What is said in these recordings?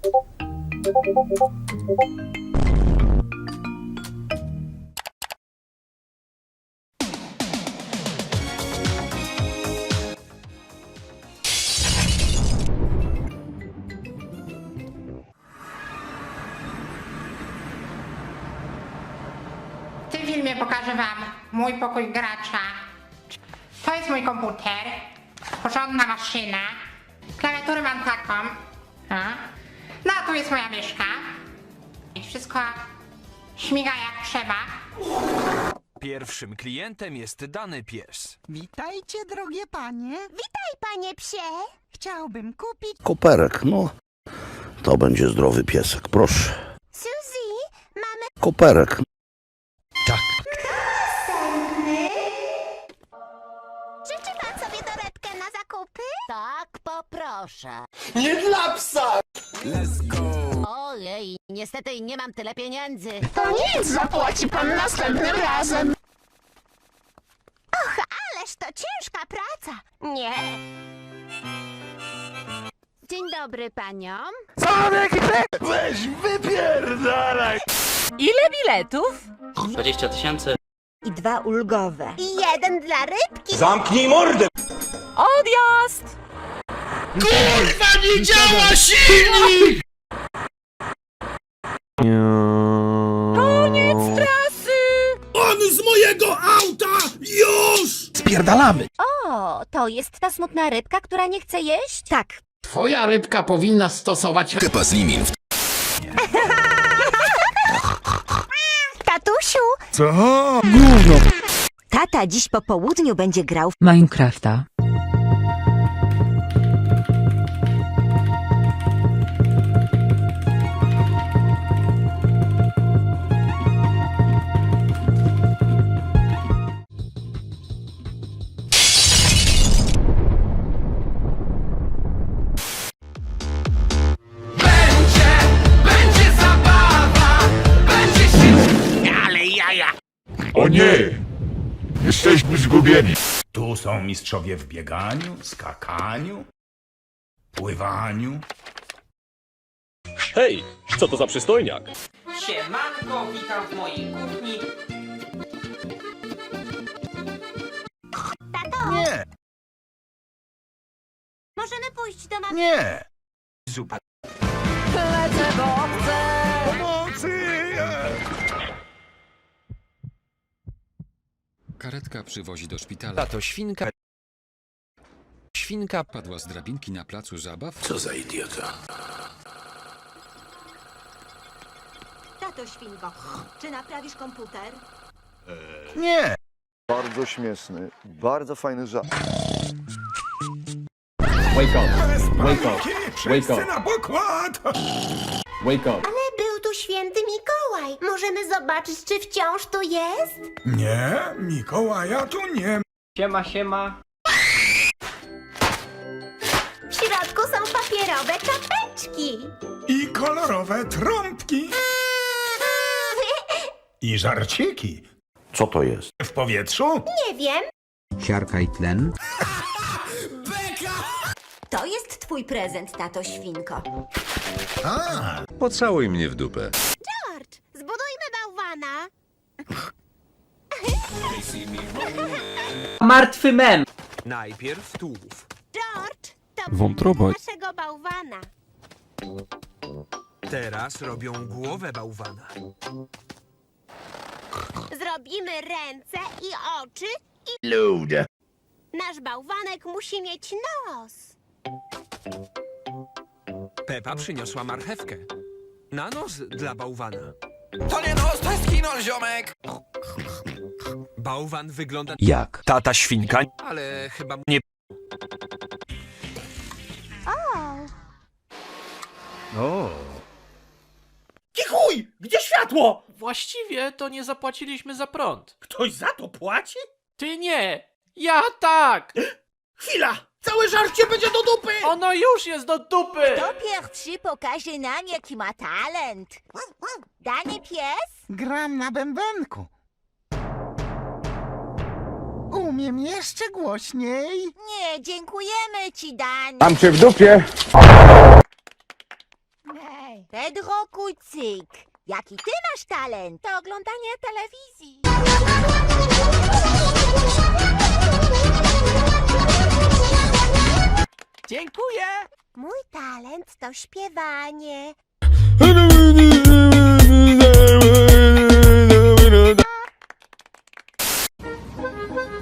W filmie pokażę wam mój pokój gracza. To jest mój komputer, porządna maszyna, klawiaturę mam taką. A. Tu jest moja myszka. I wszystko śmiga jak trzeba. Pierwszym klientem jest dany pies. Witajcie, drogie panie. Witaj, panie psie. Chciałbym kupić Koperek, no. To będzie zdrowy piesek, proszę. Suzy, mamy Koperek. Życzy pan sobie torebkę na zakupy? Tak, poproszę. Nie dla psa! Ojej, niestety nie mam tyle pieniędzy. To nic, zapłaci pan następnym razem. Och, ależ to ciężka praca. Nie. Dzień dobry paniom. Weź wypierdalaj! Ile biletów? 20 tysięcy. I dwa ulgowe. I jeden dla rybki. Zamknij mordę! Odjazd! Kurwa, nie działa silnik! Koniec trasy! On z mojego auta! Już! Spierdalamy! O, to jest ta smutna rybka, która nie chce jeść? Tak. Twoja rybka powinna stosować Tatusiu, Co? tata dziś po południu będzie grał w Minecrafta. O nie! Jesteśmy zgubieni. Tu są mistrzowie w bieganiu, skakaniu, pływaniu. Hej, co to za przystojniak? Siemanko, witam w mojej kuchni. Tato, Nie, możemy pójść do mamy. nie. Zupa. Lecę, bo chcę! Pomocy! Karetka przywozi do szpitala. Tato świnka. Świnka Padła z drabinki na placu zabaw. Co za idiota. Tato Świnko, czy naprawisz komputer? Nie. Bardzo śmieszny, bardzo fajny żart. Wake up! Wake up! Wszyscy na pokład! Wake up! Tu święty Mikołaj. Możemy zobaczyć, czy wciąż tu jest? Nie, Mikołaja tu nie Siema, siema. W środku są papierowe czapeczki. I kolorowe trąbki. I żarciki. Co to jest? W powietrzu? Nie wiem. siarka i tlen. To jest twój prezent, tato Świnko. A, Pocałuj mnie w dupę. George, zbudujmy bałwana. Martwy mem. Najpierw tułów. George, to Wątroba. naszego bałwana. Teraz robią głowę bałwana. Zrobimy ręce i oczy i lud. nasz bałwanek musi mieć nos. Pepa przyniosła marchewkę. Na nos dla bałwana. To nie nos, to jest kino, ziomek! Bałwan wygląda Jak? tata świnka, ale chyba nie O. Kichuj! Gdzie światło? Właściwie to nie zapłaciliśmy za prąd. Ktoś za to płaci? Ty nie! Ja tak! Chwila! Całe żarcie będzie do dupy! Ono już jest do dupy! To pierwszy pokaże nam, jaki ma talent. Dany pies? Gram na bębenku. Umiem jeszcze głośniej. Nie, dziękujemy ci, Dani. Mam cię w dupie! Pedro Kucyk. Jaki ty masz talent? To oglądanie telewizji. Dziękuję! Mój talent to śpiewanie.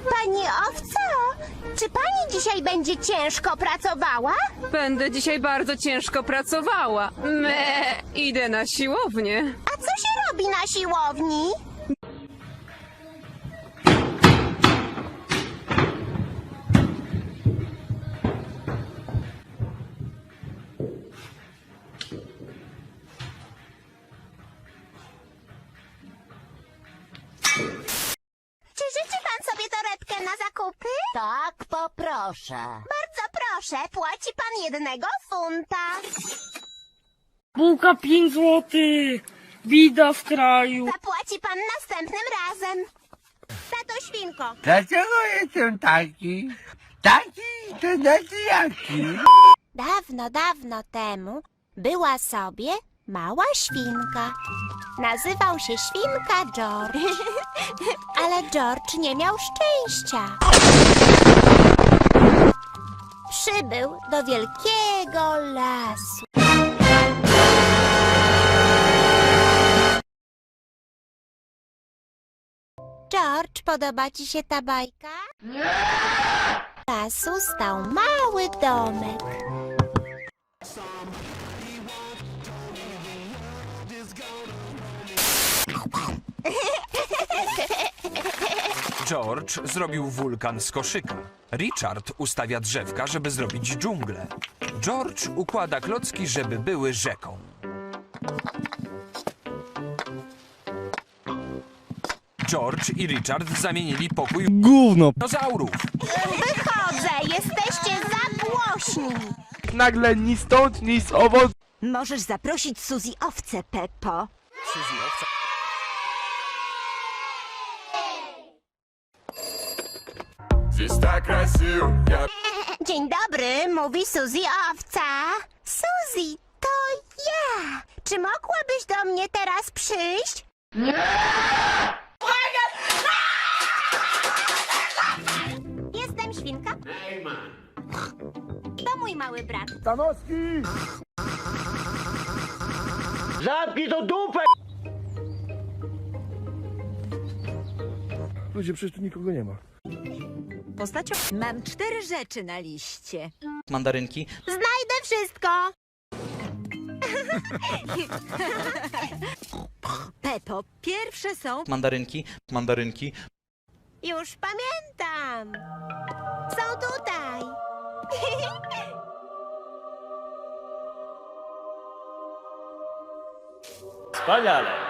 Pani owco, czy pani dzisiaj będzie ciężko pracowała? Będę dzisiaj bardzo ciężko pracowała. Me, idę na siłownię. A co się robi na siłowni? Zakupy? Tak, poproszę. Bardzo proszę, płaci pan jednego funta. Bułka 5 złotych! Bida w kraju! Zapłaci pan następnym razem. Tato Świnko, Dlaczego jestem taki? Taki to znaczy jaki? Dawno, dawno temu była sobie mała świnka. Nazywał się świnka George. Ale George nie miał szczęścia. Przybył do wielkiego lasu. George, podoba ci się ta bajka? W lasu stał mały domek. George zrobił wulkan z koszyka. Richard ustawia drzewka, żeby zrobić dżunglę. George układa klocki, żeby były rzeką. George i Richard zamienili pokój Gówno! dinozaurów. Wychodzę, jesteście za głośni. Nagle ni stąd, ni z owoc... Możesz zaprosić Suzy owce, Peppo. Dzień dobry, mówi Suzy owca. Suzy, to ja. Czy mogłabyś do mnie teraz przyjść? Jestem świnka. To mój mały brat. Stanowski! Zamknij to dupę! Ludzie, przecież tu nikogo nie ma. Postacią mam cztery rzeczy na liście. Mandarynki. Znajdę wszystko. Pepo, pierwsze są Mandarynki. Mandarynki. Już pamiętam. Są tutaj. Wspaniale!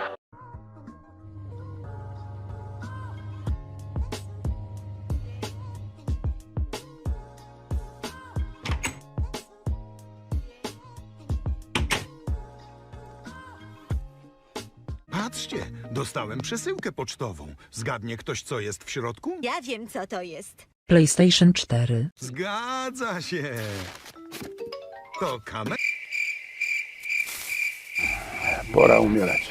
Patrzcie, dostałem przesyłkę pocztową. Zgadnie ktoś, co jest w środku? Ja wiem, co to jest. PlayStation 4. Zgadza się. To kamer... Pora umierać.